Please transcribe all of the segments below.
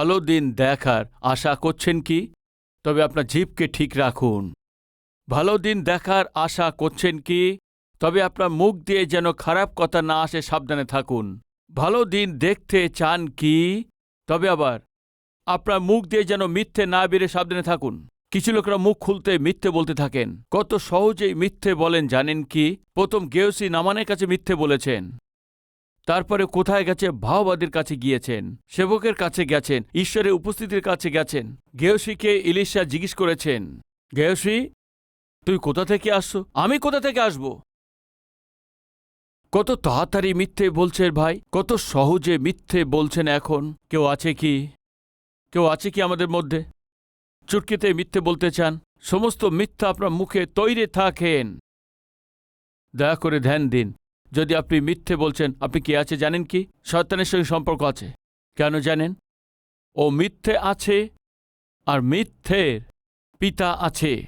ভালো দিন দেখার আশা করছেন কি? তবে আপনার জিভকে ঠিক রাখুন। ভালো দিন দেখার আশা করছেন কি? তবে আপনার মুখ দিয়ে যেন খারাপ কথা না আসে সাবধানে থাকুন। ভালো দিন দেখতে চান কি? তবে আবার আপনার মুখ দিয়ে যেন মিথ্যে না বেরে সাবধানে থাকুন। কিছু লোকরা মুখ খুলতে মিথ্যে বলতে থাকেন। কত সহজেই মিথ্যে বলেন জানেন কি? প্রথম গেওসি নামানের কাছে মিথ্যে বলেছেন। তারপরে কোথায় গেছে ভাওবাদীর কাছে গিয়েছেন? সেবকের কাছে গেছেন, ঈশ্বরের উপস্থিতির কাছে গেছেন। গেয়সীকে ইলিশা জিজ্ঞেস করেছেন গেয়সী তুই কোথা থেকে আসছো? আমি কোথা থেকে আসব? কত তাড়াতাড়ি মিথ্যে বলছেন ভাই, কত সহজে মিথ্যে বলছেন এখন। কেউ আছে কি? কেউ আছে কি আমাদের মধ্যে? চুটকিতে মিথ্যে বলতে চান, সমস্ত মিথ্যা আপনার মুখে তৈরি থাকেন। দয়া করে ধ্যান দিন। যদি আপনি মিথ্যে বলছেন, আপনি কি আছে জানেন কি? শয়তানের সঙ্গে সম্পর্ক আছে। কেন জানেন? ও মিথ্যে আছে আর মিথ্যের পিতা আছে।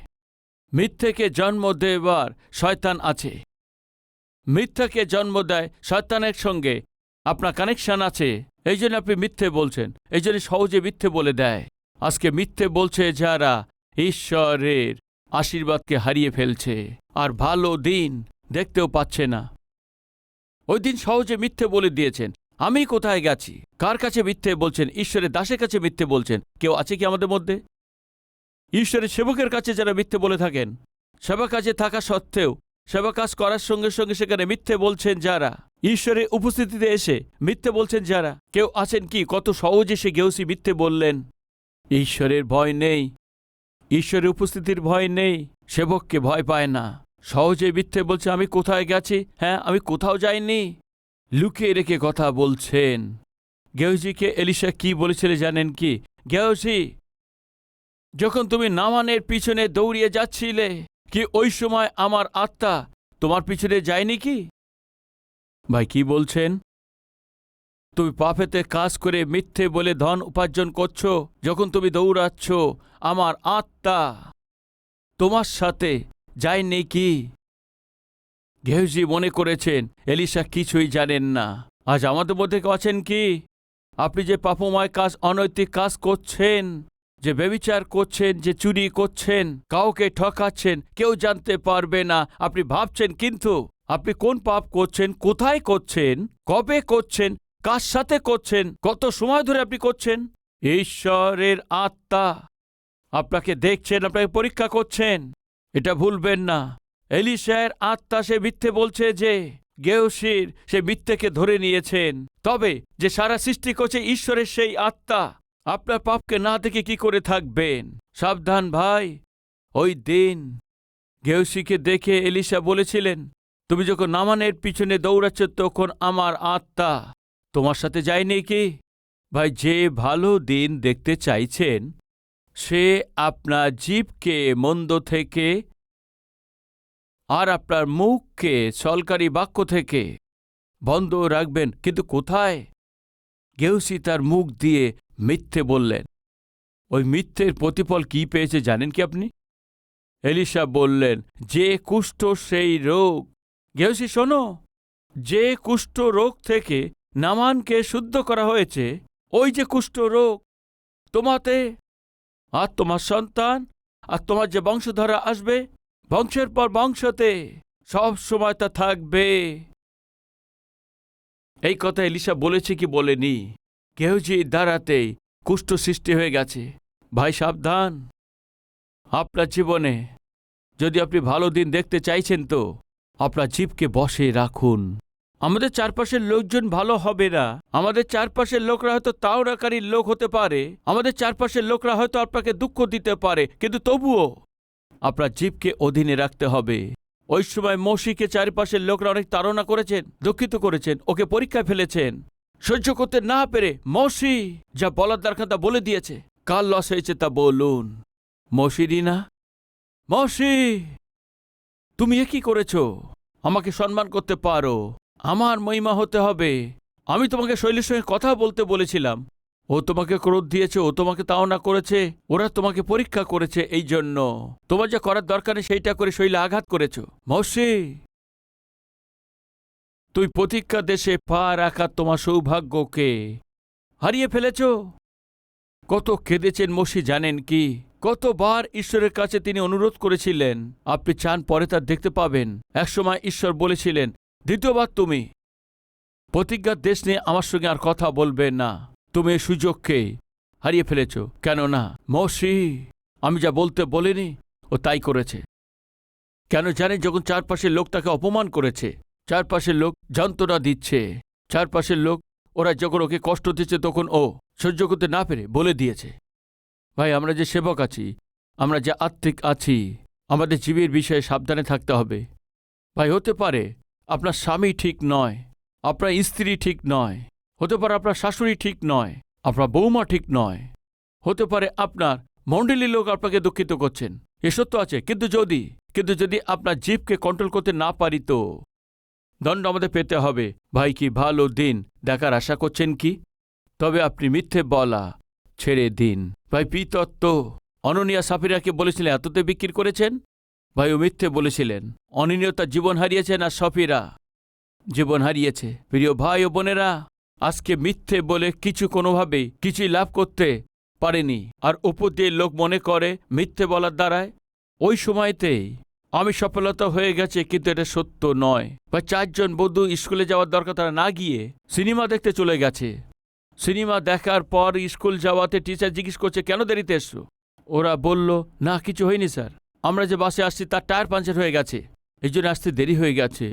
মিথ্যেকে জন্ম দেবার শয়তান আছে। মিথ্যাকে জন্ম দেয় শয়তানের সঙ্গে আপনার কানেকশন আছে। এই জন্য আপনি মিথ্যে বলছেন। এই জন্য সহজে মিথ্যে বলে দেয়। আজকে মিথ্যে বলছে যারা ঈশ্বরের আশীর্বাদকে হারিয়ে ফেলছে। আর ভালো দিন দেখতেও পাচ্ছে না। ওই দিন সহজে মিথ্যে বলে দিয়েছেন, আমি কোথায় গেছি? কার কাছে মিথ্যে বলছেন? ঈশ্বরের দাসের কাছে মিথ্যে বলছেন? কেউ আছে কি আমাদের মধ্যে? ঈশ্বরের সেবকের কাছে যারা মিথ্যে বলে থাকেন, সেবা কাজে থাকা সত্ত্বেও, সেবা কাজ করার সঙ্গে সঙ্গে সেখানে মিথ্যে বলছেন যারা, ঈশ্বরের উপস্থিতিতে এসে মিথ্যে বলছেন যারা, কেউ আছেন কি? কত সহজে সে গেউসি মিথ্যে বললেন। ঈশ্বরের ভয় নেই। ঈশ্বরের উপস্থিতির ভয় নেই। সেবককে ভয় পায় না। সহজে মিথ্যে বলছে, আমি কোথায় গেছি? হ্যাঁ আমি কোথাও যাইনি। লুকিয়ে রেখে কথা বলছেন। গেউজিকে এলিশা কি বলেছিল জানেন কি? গেউজি যখন তুমি নামানের পিছনে দৌড়িয়ে যাচ্ছিলে, কি ওই সময় আমার আত্মা তোমার পিছনে যায়নি কি? ভাই, কি বলছেন? তুমি পাফেতে কাজ করে মিথ্যে বলে ধন উপার্জন করছ, যখন তুমি দৌড়াচ্ছ, আমার আত্মা তোমার সাথে যায়নি কি? ঘেউজি মনে করেছেন, এলিশা কিছুই জানেন না। আজ আমাদের মধ্যে আছেন কি? আপনি যে পাপময় কাজ, অনৈতিক কাজ করছেন, যে বেবিচার করছেন, যে চুরি করছেন, কাউকে ঠকাচ্ছেন, কেউ জানতে পারবে না। আপনি ভাবছেন কিন্তু, আপনি কোন পাপ করছেন, কোথায় করছেন, কবে করছেন, কার সাথে করছেন, কত সময় ধরে আপনি করছেন? ঈশ্বরের আত্মা আপনাকে দেখছেন, আপনাকে পরীক্ষা করছেন। এটা ভুলবেন না। এলিশায়ের আত্মা সে মিথ্যে বলছে যে গেওসির সে মিথ্যেকে ধরে নিয়েছেন। তবে যে সারা সৃষ্টি করছে ঈশ্বরের সেই আত্মা, আপনার পাপকে না দেখে কি করে থাকবেন? সাবধান ভাই, ওই দিন গেউসিকে দেখে এলিশা বলেছিলেন, তুমি যখন নামানের পিছনে দৌড়াচ্ছ তখন আমার আত্মা তোমার সাথে যায়নি কি? ভাই, যে ভালো দিন দেখতে চাইছেন, সে আপনার জীবকে মন্দ থেকে আর আপনার মুখকে সলকারি বাক্য থেকে বন্ধ রাখবেন, কিন্তু কোথায়? গেউসি তার মুখ দিয়ে মিথ্যে বললেন। ওই মিথ্যের প্রতিফল কি পেয়েছে জানেন কি আপনি? এলিশা বললেন, যে কুষ্ঠ সেই রোগ। গেউসি শোনো, যে কুষ্ঠ রোগ থেকে নামানকে শুদ্ধ করা হয়েছে, ওই যে কুষ্ঠ রোগ। তোমাতে আর তোমার সন্তান আর তোমার যে বংশধরা আসবে বংশের পর বংশতে সব সময় তা থাকবে। এই কথা এলিশা বলেছে কি বলেনি। কেউ যে দ্বারাতেই কুষ্ঠ সৃষ্টি হয়ে গেছে, ভাই সাবধান। আপনার জীবনে যদি আপনি ভালো দিন দেখতে চাইছেন তো, আপনার জীবকে বসে রাখুন। আমাদের চারপাশের লোকজন ভালো হবে না। আমাদের চারপাশের লোকরা হয়তো তাওরাকারীর লোক হতে পারে। আমাদের চারপাশের লোকরা হয়তো আপনাকে দুঃখ দিতে পারে, কিন্তু তবুও আপনার জীবকে অধীনে রাখতে হবে। ওই সময় মৌসিকে চারপাশের লোকরা অনেক তাড়না করেছেন, দুঃখিত করেছেন, ওকে পরীক্ষায় ফেলেছেন। সহ্য করতে না পেরে মৌসি যা বলার দরকার তা বলে দিয়েছে, কার লস হয়েছে তা বলুন। মৌসিরই না মৌসি, তুমি এ কি করেছ? আমাকে সম্মান করতে পারো, আমার মহিমা হতে হবে। আমি তোমাকে শৈলীর সঙ্গে কথা বলতে বলেছিলাম। ও তোমাকে ক্রোধ দিয়েছে, ও তোমাকে তাও না করেছে, ওরা তোমাকে পরীক্ষা করেছে এই জন্য। তোমার যা করার দরকার নেই, সেইটা করে শৈলে আঘাত করেছ। মৌসি তুই প্রতীক্ষা দেশে পা রাখা তোমার সৌভাগ্যকে হারিয়ে ফেলেছ। কত কেঁদেছেন মসি জানেন কি? কতবার ঈশ্বরের কাছে তিনি অনুরোধ করেছিলেন, আপনি চান পরে তার দেখতে পাবেন। একসময় ঈশ্বর বলেছিলেন, দ্বিতীয়বার তুমি প্রতিজ্ঞার দেশ নিয়ে আমার সঙ্গে আর কথা বলবে না। তুমি সুযোগকে হারিয়ে ফেলেছ। কেননা মসি আমি যা বলতে বলিনি ও তাই করেছে। কেন জানে যখন চারপাশের লোক তাকে অপমান করেছে। চারপাশের লোক যন্ত্রণা দিচ্ছে। চারপাশের লোক, ওরা যখন ওকে কষ্ট দিচ্ছে তখন ও সহ্য করতে না পেরে বলে দিয়েছে। ভাই, আমরা যে সেবক আছি, আমরা যে আত্মিক আছি, আমাদের জীবের বিষয়ে সাবধানে থাকতে হবে। ভাই, হতে পারে আপনার স্বামী ঠিক নয়, আপনার স্ত্রী ঠিক নয় হতে পারে আপনার শাশুড়ি ঠিক নয়, আপনার বৌমা ঠিক নয়, হতে পারে আপনার মণ্ডলীর লোক আপনাকে দুঃখিত করছেন। এ সত্য আছে, কিন্তু যদি কিন্তু যদি আপনার জীবকে কন্ট্রোল করতে না পারি তো? দণ্ড আমাদের পেতে হবে। ভাই, কি ভালো দিন। দেখার আশা করছেন কি? তবে আপনি মিথ্যে বলা ছেড়ে দিন। ভাই পিতত্ত্ব অননিয়া সাফিরাকে বলেছিলেন, এততে বিক্রি করেছেন? ভাই, ও মিথ্যে বলেছিলেন অনিয়তা জীবন হারিয়েছেন আর সফিরা জীবন হারিয়েছে। প্রিয় ভাই ও বোনেরা আজকে মিথ্যে বলে কিছু কোনোভাবেই কিছুই লাভ করতে পারেনি। আর উপর দিয়ে লোক মনে করে মিথ্যে বলার দ্বারায়? ওই সময়তেই আমি সফলতা হয়ে গেছে, কিন্তু এটা সত্য নয়। বা চারজন বধূ স্কুলে যাওয়ার দরকার তারা না গিয়ে সিনেমা দেখতে চলে গেছে। সিনেমা দেখার পর স্কুল যাওয়াতে টিচার জিজ্ঞেস করছে, কেন দেরিতে এসছো? ওরা বলল, না, কিছু হয়নি স্যার। আমরা যে বাসে আসছি তার টায়ার পাঞ্চার হয়ে গেছে। এই জন্য আসতে দেরি হয়ে গেছে।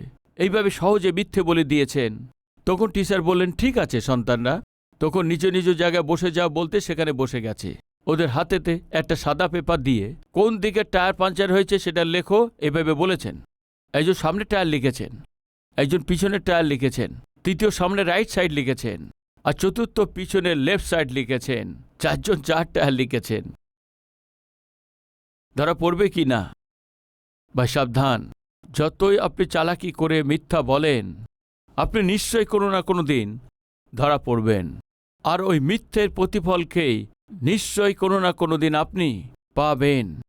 এইভাবে সহজে মিথ্যে বলে দিয়েছেন। তখন টিচার বললেন, ঠিক আছে সন্তানরা, তখন নিজ নিজ জায়গায় বসে যাও বলতে সেখানে বসে গেছে। ওদের হাতেতে একটা সাদা পেপার দিয়ে কোন দিকে টায়ার পাঞ্চার হয়েছে সেটা লেখো, এভাবে বলেছেন। একজন সামনে টায়ার লিখেছেন, একজন পিছনের টায়ার লিখেছেন, তৃতীয় সামনে রাইট সাইড লিখেছেন, আর চতুর্থ পিছনে লেফট সাইড লিখেছেন, চারজন চার টায়ার লিখেছেন। ধরা পড়বে কি না? ভাই সাবধান, যতই আপনি চালাকি করে মিথ্যা বলেন আপনি নিশ্চয়ই কোনো না কোনো দিন ধরা পড়বেন। আর ওই মিথ্যের প্রতিফলকেই নিশ্চয়ই কোনো না কোনো দিন আপনি পাবেন।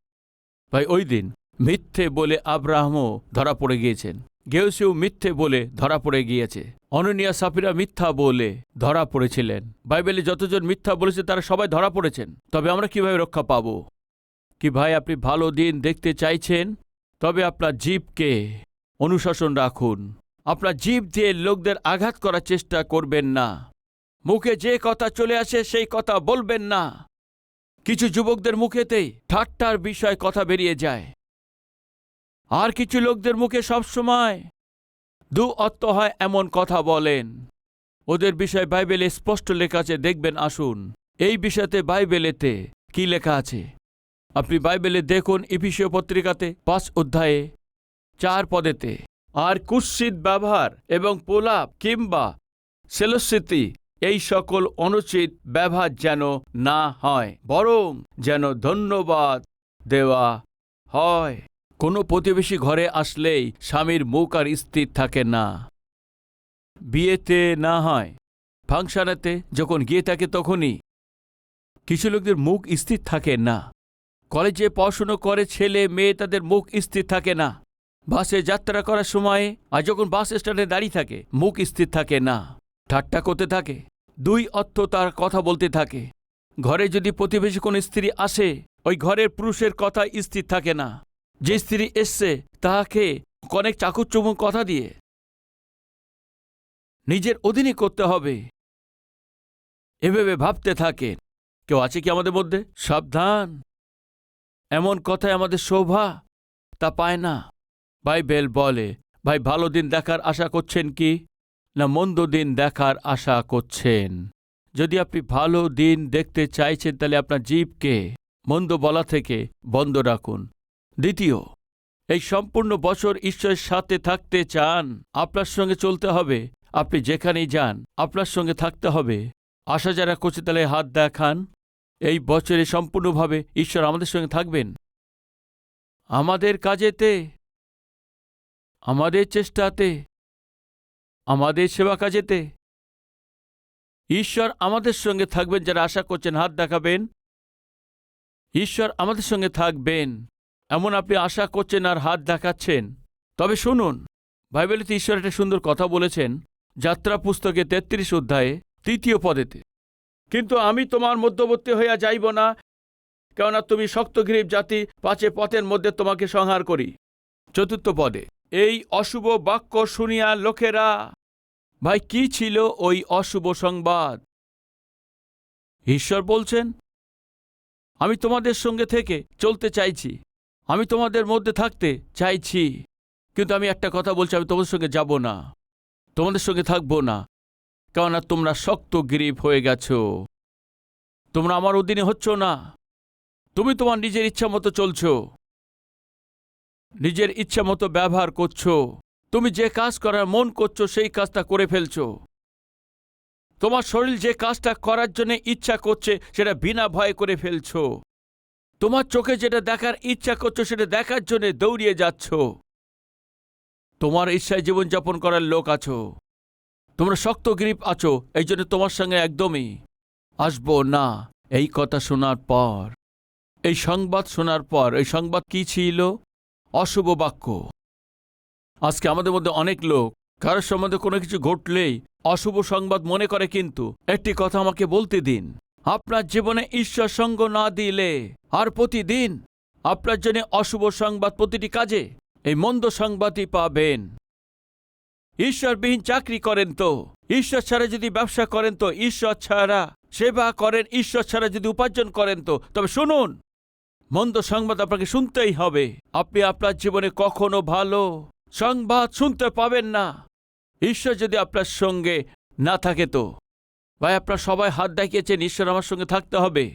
ভাই, ওই দিন মিথ্যে বলে আব্রাহামও ধরা পড়ে গিয়েছেন। গেউসিও মিথ্যে বলে ধরা পড়ে গিয়েছে। অননিয়া সাফিরা মিথ্যা বলে ধরা পড়েছিলেন। বাইবেলে যতজন মিথ্যা বলেছে তারা সবাই ধরা পড়েছেন। তবে আমরা কীভাবে রক্ষা পাব? কি ভাই, আপনি ভালো দিন দেখতে চাইছেন? তবে আপনার জীবকে অনুশাসন রাখুন। আপনার জীব দিয়ে লোকদের আঘাত করার চেষ্টা করবেন না। মুখে যে কথা চলে আসে, সেই কথা বলবেন না। কিছু যুবকদের মুখেতেই ঠাট্টার বিষয় কথা বেরিয়ে যায়। আর কিছু লোকদের মুখে সবসময় দু অর্থ হয় এমন কথা বলেন। ওদের বিষয় বাইবেলে স্পষ্ট লেখা আছে, দেখবেন, আসুন। এই বিষয়তে বাইবেলেতে কি লেখা আছে? আপনি বাইবেলে দেখুন, ইফিসীয় পত্রিকাতে, পাঁচ অধ্যায়ে, চার পদেতে। আর কুৎসিত ব্যবহার এবং পোলাপ কিংবা সেলস্মৃতি এই সকল অনুচিত ব্যবহার যেন না হয়, বরং যেন ধন্যবাদ দেওয়া হয়। কোনো প্রতিবেশী ঘরে আসলেই স্বামীর মুখ আর স্থির থাকে না। বিয়েতে না হয়, ফাংশানেতে যখন গিয়ে থাকে তখনই। কিছু লোকদের মুখ স্থির থাকে না। কলেজে পড়াশুনো করে ছেলে, মেয়ে তাদের মুখ স্থির থাকে না। বাসে যাত্রা করার সময়, আর যখন বাস স্ট্যান্ডে দাঁড়িয়ে থাকে, মুখ স্থির থাকে না, ঠাট্টা করতে থাকে, দুই অর্থ তার কথা বলতে থাকে। ঘরে যদি প্রতিবেশী কোনো স্ত্রী আসে, ওই ঘরের পুরুষের কথা স্থির থাকে না। যে স্ত্রী এসছে, তাহাকে অনেক চাকুচুমুক কথা দিয়ে। নিজের অধীনে করতে হবে। এভাবে ভাবতে থাকে। কেউ আছে কি আমাদের মধ্যে? সাবধান। এমন কথায় আমাদের শোভা তা পায় না। বাইবেল বলে, ভাই, ভালো দিন দেখার আশা করছেন কি? না, মন্দ দিন দেখার আশা করছেন। যদি আপনি ভালো দিন দেখতে চাইছেন, তাহলে আপনার জীবকে মন্দ বলা থেকে বন্ধ রাখুন। দ্বিতীয়, এই সম্পূর্ণ বছর ঈশ্বরের সাথে থাকতে চান, আপনার সঙ্গে চলতে হবে। আপনি যেখানেই যান, আপনার সঙ্গে থাকতে হবে। আশা যারা করছে, তাহলে হাত দেখান। এই বছরে সম্পূর্ণভাবে ঈশ্বর আমাদের সঙ্গে থাকবেন। আমাদের কাজেতে আমাদের চেষ্টাতে, আমাদের সেবা কাজেতে। ঈশ্বর আমাদের সঙ্গে থাকবেন যারা আশা করছেন, হাত দেখাবেন। ঈশ্বর আমাদের সঙ্গে থাকবেন, এমন আপনি আশা করছেন আর হাত দেখাচ্ছেন। তবে শুনুন, বাইবেলেতে ঈশ্বর একটা সুন্দর কথা বলেছেন, যাত্রা পুস্তকে তেত্রিশ অধ্যায়ে, তৃতীয় পদেতে। কিন্তু আমি তোমার মধ্যবর্তী হইয়া যাইব না, কেননা তুমি শক্তগ্রীব জাতি পাঁচে পথের মধ্যে তোমাকে সংহার করি। চতুর্থ পদে। এই অশুভ বাক্য শুনিয়া লোকেরা, ভাই, কি ছিল ওই অশুভ সংবাদ? ঈশ্বর বলছেন, আমি তোমাদের সঙ্গে থেকে চলতে চাইছি। আমি তোমাদের মধ্যে থাকতে চাইছি। কিন্তু আমি একটা কথা বলছি, আমি তোমাদের সঙ্গে যাব না। তোমাদের সঙ্গে থাকব না। কেননা তোমরা শক্ত গ্রীব হয়ে গেছো। তোমরা আমার অধীনে হচ্ছ না। তুমি তোমার নিজের ইচ্ছা মতো চলছো। নিজের ইচ্ছা মতো ব্যবহার করছ। তুমি যে কাজ করার মন করছ, সেই কাজটা করে ফেলছো। তোমার শরীর যে কাজটা করার জন্য ইচ্ছা করছে, সেটা বিনা ভয়ে করে ফেলছ। তোমার চোখে যেটা দেখার ইচ্ছা করছ, সেটা দেখার জন্য দৌড়িয়ে যাচ্ছ। তোমার ইচ্ছায় জীবনযাপন করার লোক আছো। তোমরা শক্ত গ্রিপ আছো, এই জন্য তোমার সঙ্গে একদমই। আসব না, এই কথা শোনার পর। এই সংবাদ শোনার পর, এই সংবাদ কি ছিল? অশুভ বাক্য। আজকে আমাদের মধ্যে অনেক লোক, কারোর সম্বন্ধে কোনো কিছু ঘটলেই অশুভ সংবাদ মনে করে কিন্তু একটি কথা আমাকে বলতে দিন। আপনার জীবনে ঈশ্বর সঙ্গ না দিলে আর প্রতিদিন আপনার জন্য অশুভ সংবাদ প্রতিটি কাজে এই মন্দ সংবাদই পাবেন। ঈশ্বরবিহীন চাকরি করেন তো, ঈশ্বর ছাড়া যদি ব্যবসা করেন তো, ঈশ্বর ছাড়া সেবা করেন, ঈশ্বর ছাড়া যদি উপার্জন করেন তো। তবে শুনুন মন্দ সংবাদ আপনাকে শুনতেই হবে। আপনি আপনার জীবনে কখনো ভালো সংবাদ শুনতে পাবেন না। ঈশ্বর যদি আপনার সঙ্গে না থাকে তো? ভাই, আপনার সবাই হাত দেখিয়েছেন, ঈশ্বর আমার সঙ্গে থাকতে হবে।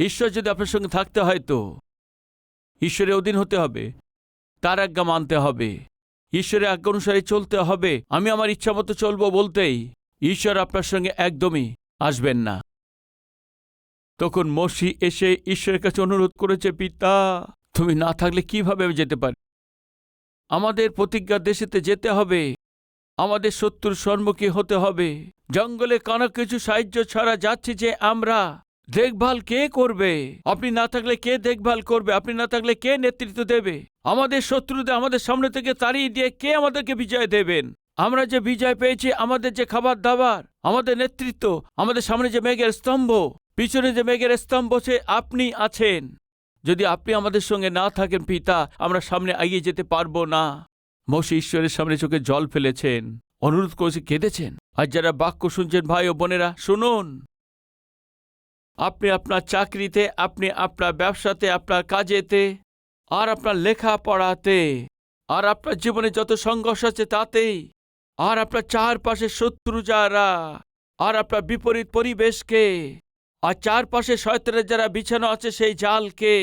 ঈশ্বর যদি আপনার সঙ্গে থাকতে হয় তো? ঈশ্বরের অধীন হতে হবে। তার আজ্ঞা মানতে হবে। ঈশ্বরের আজ্ঞা অনুসারে চলতে হবে। আমি আমার ইচ্ছা মতো চলবো বলতেই ঈশ্বর আপনার সঙ্গে একদমই আসবেন না। তখন মসি এসে ঈশ্বরের কাছে অনুরোধ করেছে, পিতা, তুমি না থাকলে কীভাবে আমি যেতে পারি? আমাদের প্রতিজ্ঞা দেশেতে যেতে হবে। আমাদের শত্রুর সম্মুখী হতে হবে। জঙ্গলে কোনো কিছু সাহায্য ছাড়া যাচ্ছি যে আমরা। দেখভাল কে করবে? আপনি না থাকলে কে দেখভাল করবে? আপনি না থাকলে কে নেতৃত্ব দেবে? আমাদের শত্রুদের আমাদের সামনে থেকে তাড়িয়ে দিয়ে কে আমাদেরকে বিজয় দেবেন? আমরা যে বিজয় পেয়েছি, আমাদের যে খাবার দাবার, আমাদের নেতৃত্ব, আমাদের সামনে যে মেঘের স্তম্ভ পিছনে যে মেঘের স্তম্ভ, সে আপনি আছেন। যদি আপনি আমাদের সঙ্গে না থাকেন পিতা, আমরা সামনে এগিয়ে যেতে পারব না। মসি ঈশ্বরের সামনে চোখে জল ফেলেছেন। অনুরোধ করেছে, কেঁদেছেন? আর যারা বাক্য শুনছেন, ভাই ও বোনেরা, শুনুন। আপনি আপনার চাকরিতে, আপনি আপনার ব্যবসাতে, আপনার কাজেতে, আর আপনার লেখাপড়াতে, আর আপনার জীবনে যত সংঘর্ষ আছে তাতেই, আর আপনার চারপাশে শত্রু যারা, আর আপনার বিপরীত পরিবেশকে আর চারপাশে শয়তানের যারা বিছানো আছে, সেই জালকে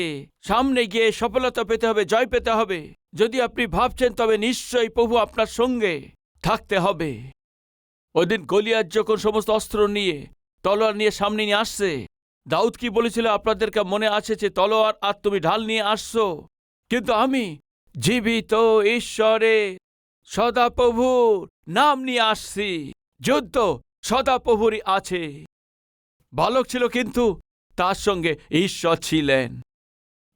সামনে গিয়ে সফলতা পেতে হবে, জয় পেতে হবে। যদি আপনি ভাবছেন, তবে নিশ্চয়ই প্রভু আপনার সঙ্গে থাকতে হবে। ওদিন গলিয়ার যখন সমস্ত অস্ত্র নিয়ে, তলোয়ার নিয়ে সামনে নিয়ে আসছে, দাউদ কি বলেছিল? আপনাদেরকে মনে আছে যে, তলোয়ার আর তুমি ঢাল নিয়ে আসছো। কিন্তু আমি জীবিত ঈশ্বরে, সদাপ্রভুর নাম নিয়ে আসছি। যুদ্ধ সদাপ্রভুরই আছে। বালক ছিল কিন্তু তার সঙ্গে ঈশ্বর ছিলেন।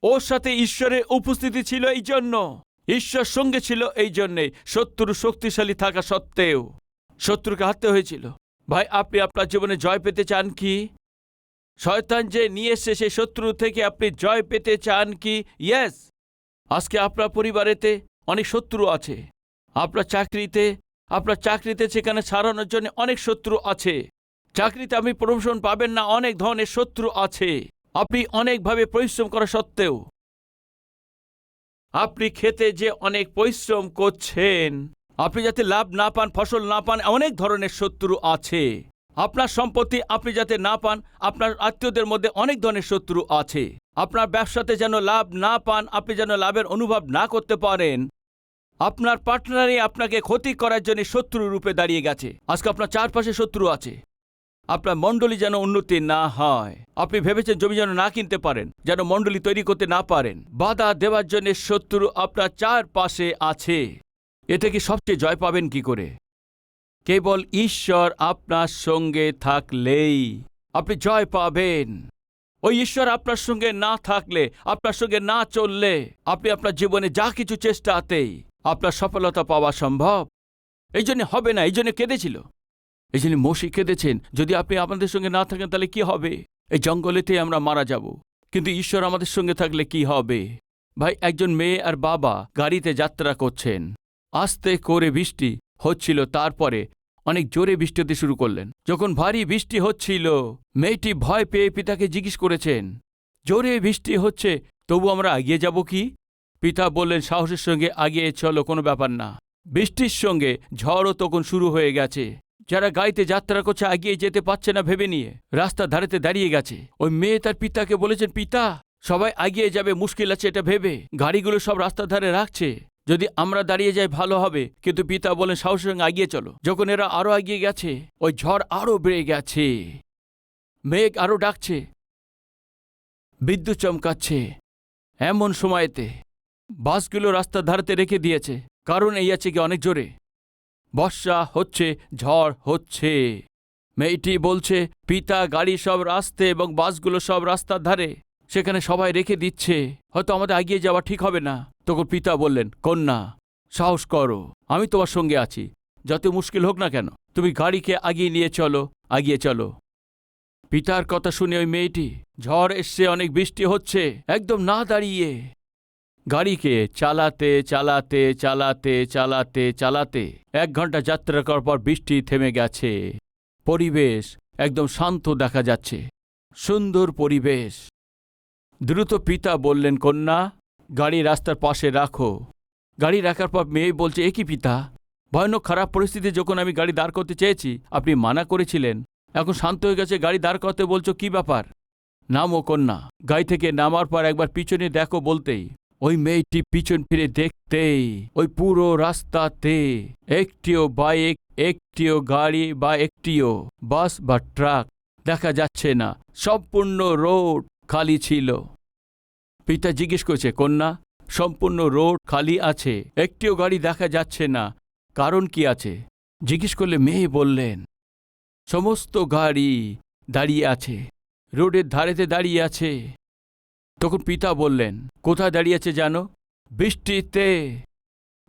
ওর সাথে ঈশ্বরের উপস্থিতি ছিল এই জন্য ঈশ্বর সঙ্গে ছিল এই জন্যে শত্রু শক্তিশালী থাকা সত্ত্বেও। শত্রুকে হারতে হয়েছিল। ভাই, আপনি আপনার জীবনে জয় পেতে চান কি? শয়তান যে নিয়ে এসে সেই শত্রু থেকে আপনি জয় পেতে চান কি? ইয়েস আজকে আপনার পরিবারেতে অনেক শত্রু আছে। আপনার চাকরিতে আপনার চাকরিতে সেখানে ছাড়ানোর জন্য অনেক শত্রু আছে। চাকরিতে আপনি প্রমোশন পাবেন না, অনেক ধরনের শত্রু আছে। আপনি অনেকভাবে পরিশ্রম করা সত্ত্বেও আপনি খেতে যে অনেক পরিশ্রম করছেন, আপনি যাতে লাভ না পান, ফসল না পান, অনেক ধরনের শত্রু আছে। আপনার সম্পত্তি আপনি যাতে না পান, আপনার আত্মীয়দের মধ্যে অনেক ধরনের শত্রু আছে। আপনার ব্যবসাতে যেন লাভ না পান, আপনি যেন লাভের অনুভব না করতে পারেন, আপনার পার্টনারই আপনাকে ক্ষতি করার জন্য শত্রু রূপে দাঁড়িয়ে গেছে। আজকে আপনার চারপাশে শত্রু আছে। আপনার মণ্ডলী যেন উন্নতি না হয়। আপনি ভেবেছেন জমি যেন না কিনতে পারেন, যেন মণ্ডলী তৈরি করতে না পারেন। বাধা দেওয়ার জন্য শত্রু আপনার চারপাশে আছে। এতে কি সবচেয়ে জয় পাবেন কি করে? কেবল ঈশ্বর আপনার সঙ্গে থাকলেই আপনি জয় পাবেন। ওই ঈশ্বর আপনার সঙ্গে না থাকলে, আপনার সঙ্গে না চললে, আপনি আপনার জীবনে যা কিছু চেষ্টাতেই আপনার সফলতা পাওয়া সম্ভব। এই জন্য হবে না, এই জন্য কেঁদেছিল। এই জন্য মসি কেঁদেছেন। যদি আপনি আমাদের সঙ্গে না থাকেন, তাহলে কি হবে? এই জঙ্গলেতে আমরা মারা যাব। কিন্তু ঈশ্বর আমাদের সঙ্গে থাকলে কি হবে? ভাই, একজন মেয়ে আর বাবা গাড়িতে যাত্রা করছেন। আস্তে করে বৃষ্টি হচ্ছিল, তারপরে অনেক জোরে বৃষ্টি হতে শুরু করলেন। যখন ভারী বৃষ্টি হচ্ছিল, মেয়েটি ভয় পেয়ে পিতাকে জিজ্ঞেস করেছেন, জোরে বৃষ্টি হচ্ছে, তবু আমরা এগিয়ে যাব কি? পিতা বললেন, সাহসের সঙ্গে আগিয়ে চলো, কোনো ব্যাপার না। বৃষ্টির সঙ্গে ঝড়ও তখন শুরু হয়ে গেছে। যারা গাড়িতে যাত্রা করছে এগিয়ে যেতে পারছে না ভেবে নিয়ে রাস্তা ধারেতে দাঁড়িয়ে গেছে। ওই মেয়ে তার পিতাকে বলেছেন, পিতা, সবাই এগিয়ে যাবে, মুশকিল আছে এটা ভেবে। গাড়িগুলো সব রাস্তার ধারে রাখছে। যদি আমরা দাঁড়িয়ে যাই, ভালো হবে। কিন্তু পিতা বলেন, সাহসের সঙ্গে এগিয়ে চলো। যখন এরা আরও এগিয়ে গেছে, ওই ঝড় আরও বেড়ে গেছে। মেঘ আরও ডাকছে। বিদ্যুৎ চমকাচ্ছে। এমন সময়তে বাসগুলো রাস্তার ধারেতে রেখে দিয়েছে। কারণ এই আছে কি অনেক জোরে। বর্ষা হচ্ছে, ঝড় হচ্ছে। মেয়েটি বলছে, পিতা, গাড়ি সব রাস্তে এবং বাসগুলো সব রাস্তার ধারে। সেখানে সবাই রেখে দিচ্ছে। হয়তো আমাদের এগিয়ে যাওয়া ঠিক হবে না। তখন পিতা বললেন, কন্যা, সাহস করো। আমি তোমার সঙ্গে আছি। যত মুশকিল হোক না কেন, তুমি গাড়িকে আগিয়ে নিয়ে চলো, আগিয়ে চলো। পিতার কথা শুনে ওই মেয়েটি, ঝড় এসছে, অনেক বৃষ্টি হচ্ছে। একদম না দাঁড়িয়ে। গাড়িকে চালাতে চালাতে চালাতে চালাতে চালাতে এক ঘণ্টা যাত্রা করার পর বৃষ্টি থেমে গেছে। পরিবেশ একদম শান্ত দেখা যাচ্ছে। সুন্দর পরিবেশ। দ্রুত পিতা বললেন, কন্যা, গাড়ি রাস্তার পাশে রাখো। গাড়ি রাখার পর মেয়ে বলছে একই পিতা? ভয়ানক খারাপ পরিস্থিতি যখন আমি গাড়ি দাঁড় করতে চেয়েছি, আপনি মানা করেছিলেন। এখন শান্ত হয়ে গেছে, গাড়ি দাঁড় করতে বলছো, কি ব্যাপার? নামো, কন্যা। গাড়ি থেকে নামার পর একবার পিছনে দেখো বলতেই। ওই মেয়েটি পিছন ফিরে দেখতেই ওই পুরো রাস্তাতে একটিও বাইক, একটিও গাড়ি বা একটিও বাস বা ট্রাক দেখা যাচ্ছে না। সম্পূর্ণ রোড খালি ছিল। পিতা জিজ্ঞেস করছে, কন্যা, সম্পূর্ণ রোড খালি আছে, একটিও গাড়ি দেখা যাচ্ছে না, কারণ কি আছে? জিজ্ঞেস করলে মেয়ে বললেন, সমস্ত গাড়ি দাঁড়িয়ে আছে, রোডের ধারেতে দাঁড়িয়ে আছে। তখন পিতা বললেন, কোথায় দাঁড়িয়ে আছে জানো? বৃষ্টিতে,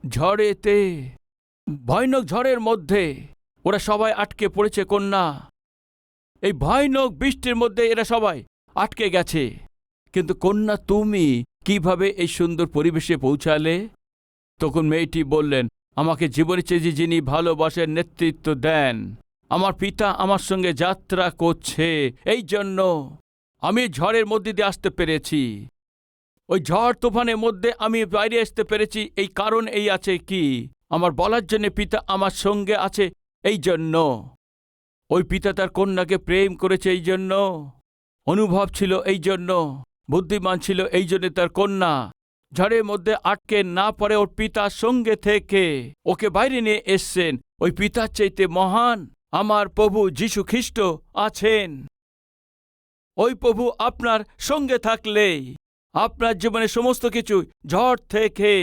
ঝড়েতে, ভয়ানক ঝড়ের মধ্যে ওরা সবাই আটকে পড়েছে, কন্যা। এই ভয়ানক বৃষ্টির মধ্যে এরা সবাই আটকে গেছে। কিন্তু কন্যা, তুমি কীভাবে এই সুন্দর পরিবেশে পৌঁছালে? তখন মেয়েটি বললেন, আমাকে জীবনের চেয়ে যিনি ভালোবাসের নেতৃত্ব দেন। আমার পিতা আমার সঙ্গে যাত্রা করছে এই জন্য আমি ঝড়ের মধ্যে দিয়ে আসতে পেরেছি। ওই ঝড় তুফানের মধ্যে আমি বাইরে আসতে পেরেছি, এই কারণ এই আছে কি? আমার বলার জন্য পিতা আমার সঙ্গে আছে এই জন্য। ওই পিতা তার কন্যাকে প্রেম করেছে এই জন্য। অনুভব ছিল এই জন্য। বুদ্ধিমান ছিল এই জন্য তার কন্যা। ঝড়ের মধ্যে আটকে না পড়ে ওর পিতার সঙ্গে থেকে। ওকে বাইরে নিয়ে এসছেন। ওই পিতার চাইতে মহান আমার প্রভু যীশু খ্রিস্ট আছেন। ওই প্রভু আপনার সঙ্গে থাকলেই আপনার জীবনে সমস্ত কিছু ঝড় থেকে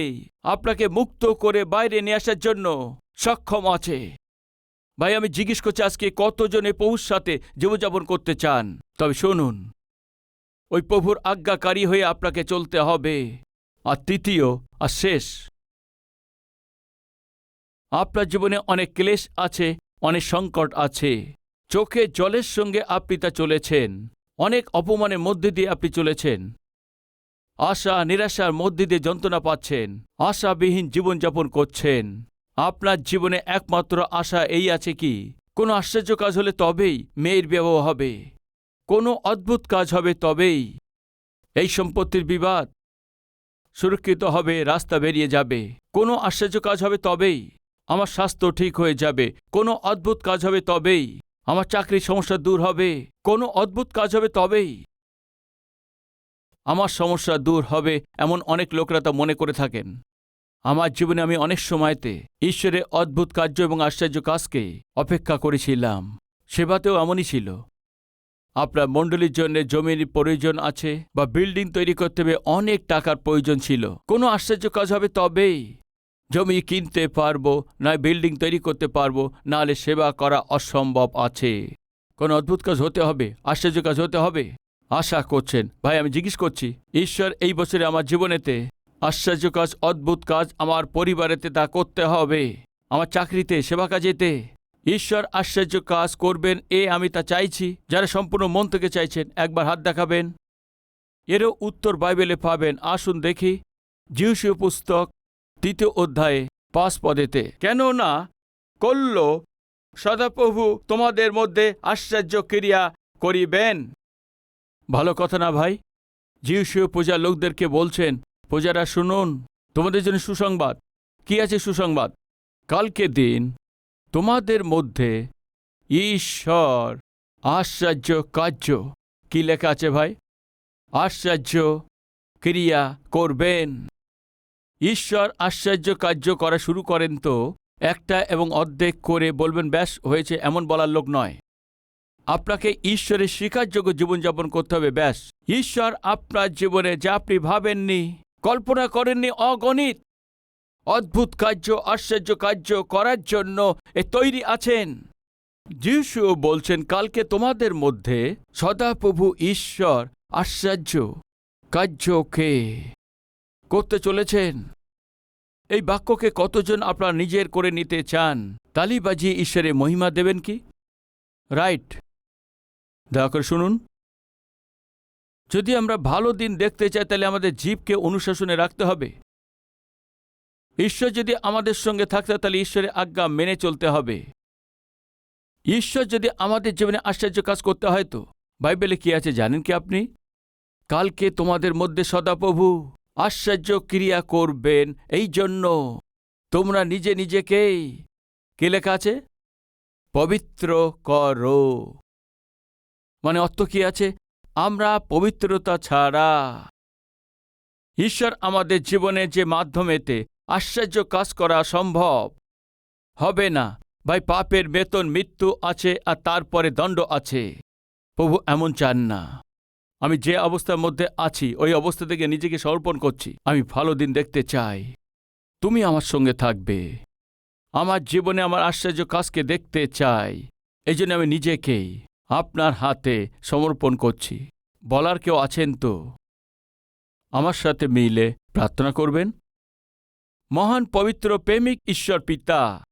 আপনাকে মুক্ত করে বাইরে নিয়ে আসার জন্য সক্ষম আছে। ভাই, আমি জিজ্ঞেস করছি আজকে কতজনে পৌষ সাথে জীবনযাপন করতে চান? তবে শুনুন, ওই প্রভুর আজ্ঞাকারী হয়ে আপনাকে চলতে হবে। আর তৃতীয়, আর শেষ, আপনার জীবনে অনেক ক্লেশ আছে, অনেক সংকট আছে। চোখে জলের সঙ্গে আপনি তা চলেছেন। অনেক অপমানের মধ্যে দিয়ে আপনি চলেছেন। আশা, নিরাশার মধ্যে দিয়ে যন্ত্রণা পাচ্ছেন। আশাবিহীন জীবনযাপন করছেন। আপনার জীবনে একমাত্র আশা এই আছে কি? কোনো আশ্চর্য কাজ হলে তবেই মেয়ের বিবাহ হবে। কোনো অদ্ভুত কাজ হবে তবেই এই সম্পত্তির বিবাদ সুরক্ষিত হবে, রাস্তা বেরিয়ে যাবে। কোনো আশ্চর্য কাজ হবে তবেই আমার স্বাস্থ্য ঠিক হয়ে যাবে। কোনো অদ্ভুত কাজ হবে তবেই আমার চাকরির সমস্যা দূর হবে। কোনো অদ্ভুত কাজ হবে তবেই। আমার সমস্যা দূর হবে, এমন অনেক লোকরা তা মনে করে থাকেন। আমার জীবনে আমি অনেক সময়তে ঈশ্বরের অদ্ভুত কার্য এবং আশ্চর্য কাজকে অপেক্ষা করেছিলাম। সেবাতেও এমনই ছিল। আপনার মণ্ডলীর জন্য জমির প্রয়োজন আছে বা বিল্ডিং তৈরি করতে হবে, অনেক টাকার প্রয়োজন ছিল। কোনো আশ্চর্য কাজ হবে তবেই। জমি কিনতে পারব নয় বিল্ডিং তৈরি করতে পারব, নাহলে সেবা করা অসম্ভব আছে। কোন অদ্ভুত কাজ হতে হবে? আশ্চর্য কাজ হতে হবে? আশা করছেন। ভাই, আমি জিজ্ঞেস করছি, ঈশ্বর এই বছরে আমার জীবনেতে আশ্চর্য কাজ, অদ্ভুত কাজ আমার পরিবারেতে তা করতে হবে? আমার চাকরিতে, সেবা কাজেতে? ঈশ্বর আশ্চর্য কাজ করবেন এ আমি তা চাইছি, যারা সম্পূর্ণ মন থেকে চাইছেন, একবার হাত দেখাবেন। এরও উত্তর বাইবেলে পাবেন। আসুন দেখি, জিউসীয় পুস্তক তৃতীয় অধ্যায়ে পাঁচ পদেতে, কেননা করল সদাপ্রভু তোমাদের মধ্যে আশ্চর্য ক্রিয়া করিবেন। ভালো কথা না ভাই। জিউসীয় পূজা লোকদেরকে বলছেন পূজারা শুনুন, তোমাদের জন্য সুসংবাদ। কি আছে সুসংবাদ? কালকে দিন তোমাদের মধ্যে ঈশ্বর আশ্চর্য কার্য। কি লেখা আছে ভাই? আশ্চর্য ক্রিয়া করবেন। ঈশ্বর আশ্চর্য কার্য করা শুরু করেন তো, একটা এবং অর্ধেক করে বলবেন, ব্যাস, হয়েছে, এমন বলার লোক নয়। আপনাকে ঈশ্বরের স্বীকারযোগ্য জীবনযাপন করতে হবে, ব্যাস। ঈশ্বর আপনার জীবনে যা আপনি ভাবেননি, কল্পনা করেননি, অগণিত। অদ্ভুত কার্য, আশ্চর্য কার্য করার জন্য এ তৈরি আছেন। যিশু বলছেন, কালকে তোমাদের মধ্যে সদাপ্রভু ঈশ্বর আশ্চর্য কার্যকে করতে চলেছেন? এই বাক্যকে কতজন আপনার নিজের করে নিতে চান? তালি বাজিয়ে ঈশ্বরের মহিমা দেবেন কি? রাইট দয়া করে শুনুন। যদি আমরা ভালো দিন দেখতে চাই, তাহলে আমাদের জীবকে অনুশাসনে রাখতে হবে। ঈশ্বর যদি আমাদের সঙ্গে থাকতে, তাহলে ঈশ্বরের আজ্ঞা মেনে চলতে হবে। ঈশ্বর যদি আমাদের জীবনে আশ্চর্য কাজ করতে হয় তো? বাইবেলে কি আছে জানেন কি আপনি? কালকে তোমাদের মধ্যে সদাপ্রভু আশ্চর্য ক্রিয়া করবেন এই জন্য তোমরা নিজে নিজেকেই কে লেখা আছে? পবিত্র করো। মানে অর্থ কি আছে? আমরা পবিত্রতা ছাড়া। ঈশ্বর আমাদের জীবনে যে মাধ্যমেতে আশ্চর্য কাজ করা সম্ভব, হবে না। ভাই, পাপের বেতন মৃত্যু আছে আর তারপরে দণ্ড আছে। প্রভু এমন চান না। আমি যে অবস্থার মধ্যে আছি, ওই অবস্থা থেকে নিজেকে সমর্পণ করছি। আমি ভালো দিন দেখতে চাই। তুমি আমার সঙ্গে থাকবে। আমার জীবনে আমার আশ্চর্য কাজকে দেখতে চাই। এই জন্য আমি নিজেকেই আপনার হাতে সমর্পণ করছি। বলার কেউ আছেন তো? আমার সাথে মিলে প্রার্থনা করবেন? মহান পবিত্র প্রেমিক ঈশ্বর পিতা,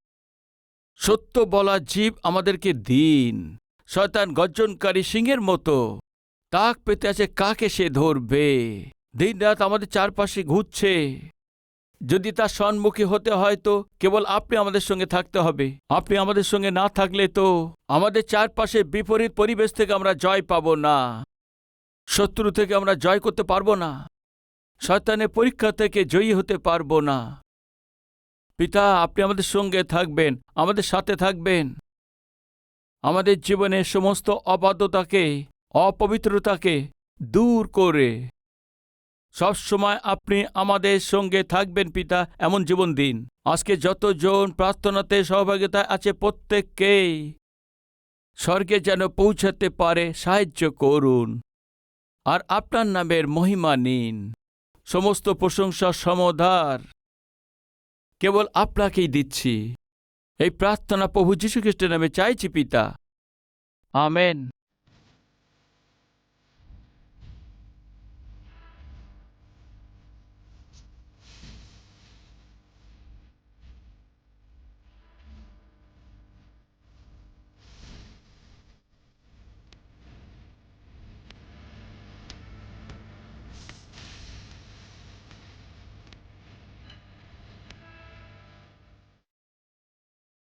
সত্য বলা জীব আমাদেরকে দিন। শয়তান গর্জনকারী সিংহের মতো। তাক পেতে আছে কাকে সে ধরবে? দিনরাত আমাদের চারপাশে ঘুরছে। যদি তার সম্মুখী হতে হয় তো কেবল আপনি আমাদের সঙ্গে থাকতে হবে। আপনি আমাদের সঙ্গে না থাকলে তো আমাদের চারপাশে বিপরীত পরিবেশ থেকে আমরা জয় পাব না। শত্রু থেকে আমরা জয় করতে পারব না। শয়তানের পরীক্ষা থেকে জয়ী হতে পারব না। পিতা, আপনি আমাদের সঙ্গে থাকবেন, আমাদের সাথে থাকবেন। আমাদের জীবনে সমস্ত অবাধ্যতাকে অপবিত্রতাকে দূর করে। সবসময় আপনি আমাদের সঙ্গে থাকবেন পিতা, এমন জীবন দিন। আজকে যতজন প্রার্থনাতে সহভাগিতা আছে প্রত্যেককেই স্বর্গে যেন পৌঁছাতে পারে, সাহায্য করুন। আর আপনার নামের মহিমা নিন। সমস্ত প্রশংসা সমধার। কেবল আপনাকেই দিচ্ছি। এই প্রার্থনা প্রভু যীশুখ্রিস্টের নামে চাইছি পিতা। আমেন।